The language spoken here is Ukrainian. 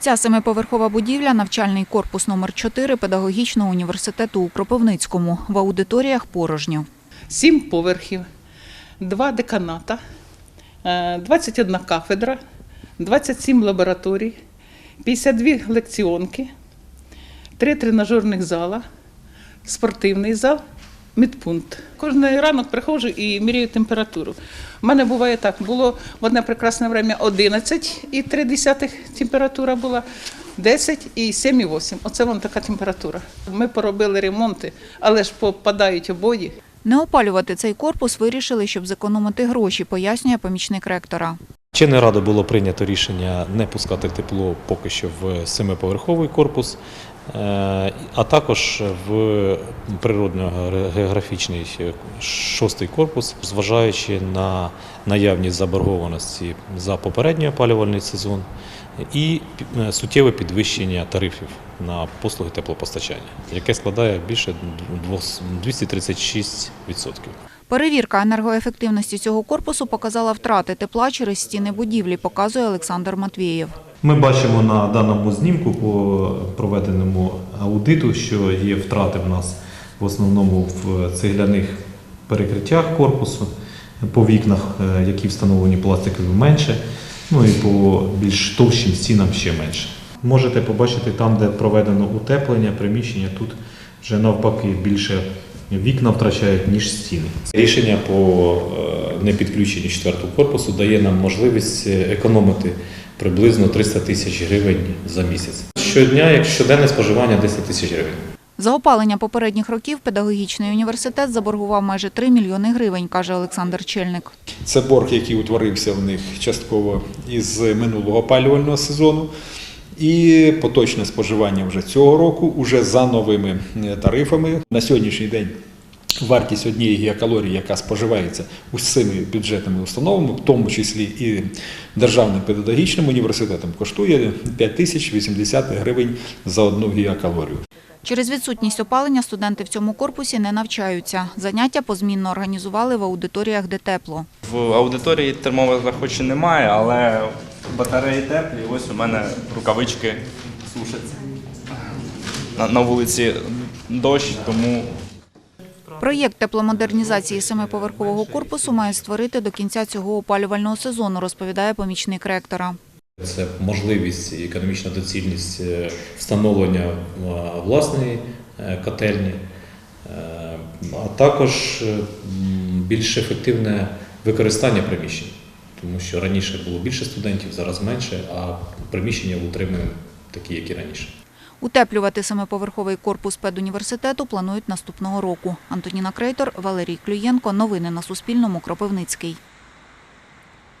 Ця семиповерхова будівля – навчальний корпус номер 4 педагогічного університету у Кропивницькому. В аудиторіях порожньо. Сім поверхів, два деканата, е, 21 кафедра, 27 лабораторій, 52 лекціонки, три тренажерних зала, спортивний зал, медпункт. Кожен ранок приходжу і міряю температуру. У мене буває так, було в одне прекрасне время 11,3 температура була, 10 і 7,8. Оце вам така температура. Ми поробили ремонти, але ж попадають обої. Не опалювати цей корпус вирішили, щоб зекономити гроші, пояснює помічник ректора. Чинною радою було прийнято рішення не пускати тепло поки що в семиповерховий корпус, а також в природно-географічний шостий корпус, зважаючи на наявність заборгованості за попередній опалювальний сезон і е, суттєве підвищення тарифів на послуги теплопостачання, яке складає більше 236%. Перевірка енергоефективності цього корпусу показала втрати тепла через стіни будівлі, показує Олександр Матвієв. Ми бачимо на даному знімку по проведеному аудиту, що є втрати в нас в основному в цегляних перекриттях корпусу, по вікнах, е, які встановлені пластикові менше, ну і по більш товщим стінам ще менше. Можете побачити там, де проведено утеплення приміщення, тут вже навпаки більше вікна втрачають, ніж стіни. Рішення по е, непідключенню четвертого корпусу дає нам можливість е, економити приблизно 300 тисяч гривень за місяць. Щодня, як щоденне споживання 10 тисяч гривень. За опалення попередніх років педагогічний університет заборгував майже 3 мільйони гривень, каже Олександр Чельник. Це борг, який утворився в них частково із минулого опалювального сезону. І поточне споживання вже цього року, уже за новими е, тарифами. На сьогоднішній день вартість однієї гігакалорії, яка споживається усіми бюджетними установами, в тому числі і Державним педагогічним університетом, коштує 5080 гривень за одну гігакалорію. Через відсутність опалення студенти в цьому корпусі не навчаються. Заняття позмінно організували в аудиторіях, де тепло. В аудиторії термометра хоч і немає, але батареї теплі. Ось у мене рукавички сушаться. На, на вулиці дощ, тому Проєкт тепломодернізації семиповерхового корпусу має створити до кінця цього опалювального сезону, розповідає помічник ректора. Це можливість і економічна доцільність е, встановлення е, власної е, котельні, а також більш ефективне використання приміщень, тому що раніше було більше студентів, зараз менше, а приміщення утримуємо такі, як і раніше. Утеплювати семиповерховий корпус педуніверситету планують наступного року. Антоніна Крейтор, Валерій Клюєнко. Новини на Суспільному. Кропивницький.